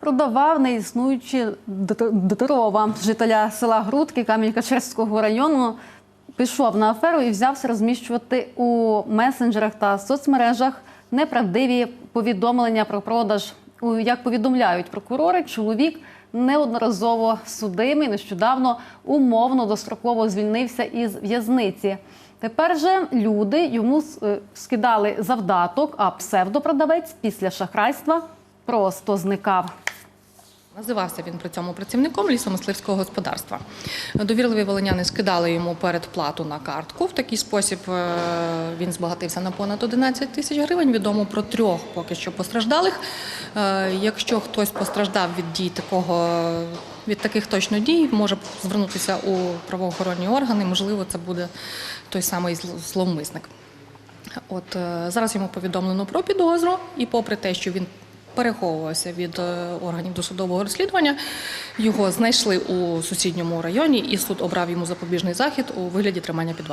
Продавав неіснуючі дрова. Жителя села Грудки Камінь-Качерського району пішов на аферу і взявся розміщувати у месенджерах та соцмережах неправдиві повідомлення про продаж. Як повідомляють прокурори, чоловік неодноразово судимий, нещодавно умовно достроково звільнився із в'язниці. Тепер же люди йому е, скидали завдаток, а псевдопродавець після шахрайства просто зникав. Називався він при цьому працівником лісомисливського господарства. Довірливі волиняни скидали йому передплату на картку. В такий спосіб е, він збагатився на понад 11 тисяч гривень. Відомо про трьох поки що постраждалих. Е, Якщо хтось постраждав від дій такого. Від таких точно дій може звернутися у правоохоронні органи. Можливо, це буде той самий зловмисник. От е, зараз йому повідомлено про підозру, і попри те, що він переховувався від е, органів досудового розслідування, його знайшли у сусідньому районі, і суд обрав йому запобіжний захід у вигляді тримання під.